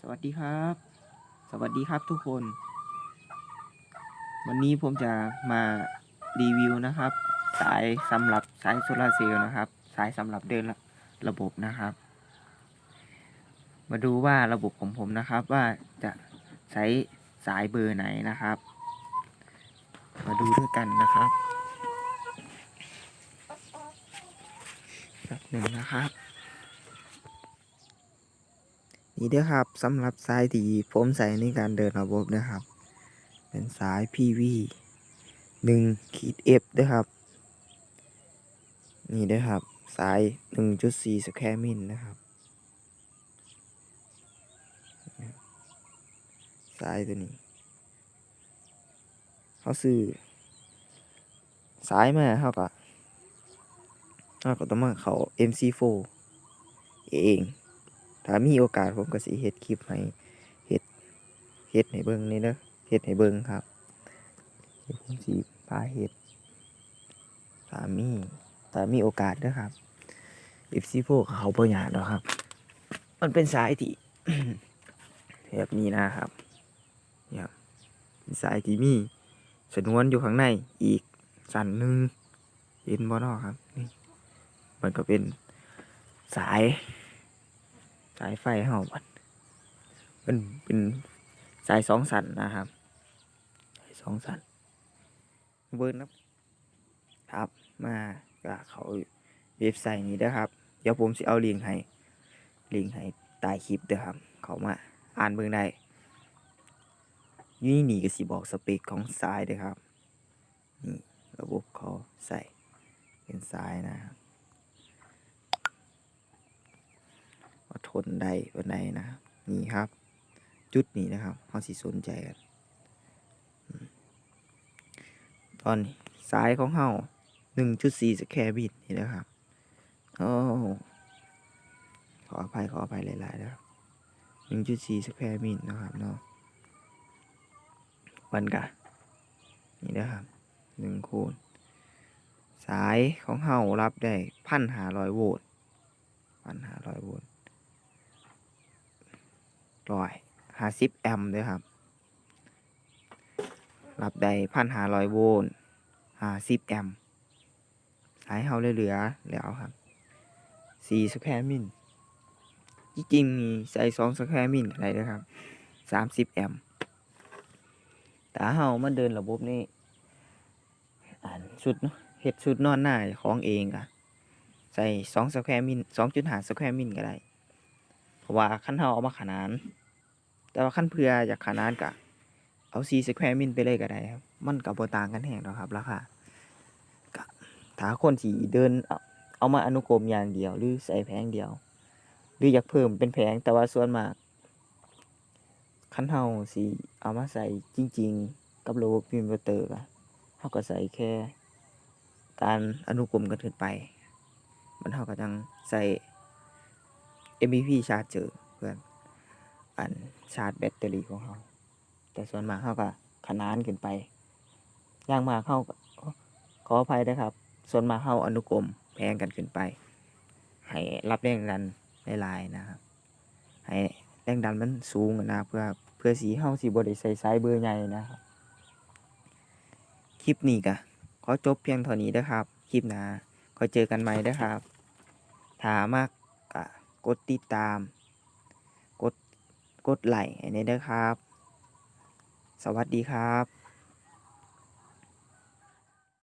สวัสดีครับ สวัสดีครับทุกคน วันนี้ผมจะมารีวิวนะครับ สายสำหรับสายโซลาร์เซลล์นะครับ สายสำหรับเดินระบบนะครับ มาดูว่าระบบของผมนะครับว่าจะใช้สายเบอร์ไหนนะครับ มาดูด้วยกันนะครับแบบหนึ่งนะครับ นี่เด้อครับสำหรับสายที่ผมใส่ในการเดินระบบนะครับ เป็นสาย PV หนึ่งขีด F เด้อครับ นี่ด้อครับ สาย 1.4 สแควร์มิลนะครับ สายตัวนี้ เขาซื้อสายมาเขาก็เขาก็ต้องมาเขา MC4 เอง ถ้ามีโอกาสผมก็สิเฮ็ดคลิปให้เฮ็ดเฮ็ดให้เบิ่งนี่เด้อเฮ็ดให้เบิ่งครับเดี๋ยวผมสิพาเฮ็ดถ้ามีถ้ามีโอกาสเด้อครับ FC4 ก็เขาบ่ยากดอกครับ มันเป็นสายที่แบบนี้นะครับเนี่ยเป็นสายที่มีสนวนอยู่ข้างในอีกสันหนึ่งเห็นบ่นาะครับนี่มันก็เป็นสาย สายไฟเฮาบัดเป็นเป็นสายสองสันนะครับสายสองสันเบิร์นับครับมาก็เขาเว็บไซต์นี้นะครับ เดี๋ยวผมสิเอาลิงก์ให้ลิงก์ให้ใต้คลิปเด้อครับ เขามาอ่านเบิ่งได้ยี่นี่ก็สิบอกสเปคของสายเด้อครับนี่ระบบเขาใส่เป็นสายนะครับ ว่า ทนได้วันใดนะครับนี่ครับ จุดนี้นะครับเขาสิสนใจกันตอนสายของเฮาหนึ่งจุดสี่สแคร์บิตนี่นะครับโอ้ขออภัยขออภัยหลายๆนะครับหนึ่งจุดสี่สแคร์บิตนะครับเนาะวันกะนี่นะครับหนึ่งคูณ สายของเฮารับได้พันหาร้อยโวลต์พันหาร้อยโวลต์ ร้อยห้าสิบแอมป์ด้วยครับ รับได้พันห้าร้อยโวลต์ห้าสิบแอมป์สายเฮาเหลือแล้วครับสี่สแควร์มิลจริงมีใส่สองสแควร์มิลอะไรนะครับสามสิบแอมป์แต่เฮามันเดินระบบนี่อ่านชุดเนาะเฮ็ดชุดนอนหน้าของเองอะใส่สองสแควร์มิลสองจุดห้าสแควร์มิลก็ได้ เพราะว่าขั้นเฮาเอามาขนาน แต่ว่าขั้นเพื่ออยากขนานกะเอาซีสแควร์มิลไปเลยก็ได้ครับ มันกับโบต่างกันแหงหรอกครับราคากะถ้าคนสีเดินเอาเอามาอนุกรมอย่างเดียว หรือใส่แผงเดียว หรืออยากเพิ่มเป็นแผงแต่ว่าส่วนมากขั้นเฮาสีเอามาใส่จริง ๆ กับระบบอินเวอร์เตอร์อะเฮาก็ใส่แค่ การอนุกรมกันขึ้นไป มันเฮาก็จังใส่ MVP ชาร์จเจอเพื่อน อันชาร์จแบตเตอรี่ของเขาแต่ส่วนมากเขาก็ขนานขึ้นไปย่างมากเขาก็ขออภัยนะครับ ส่วนมากเขาอนุกรมแพงกันขึ้นไป ให้รับแรงดันหลายๆนะครับ ให้แรงดันมันสูงนะเพื่อเพื่อสีเฮาสีบริใส่สายเบอร์ใหญ่นะครับ คลิปนี้ก็ขอจบเพียงเท่านี้นะครับ คลิปหน้าก็เจอกันใหม่นะครับถามาก กดติดตาม กด กดไลค์ให้ในเด้อครับ สวัสดีครับ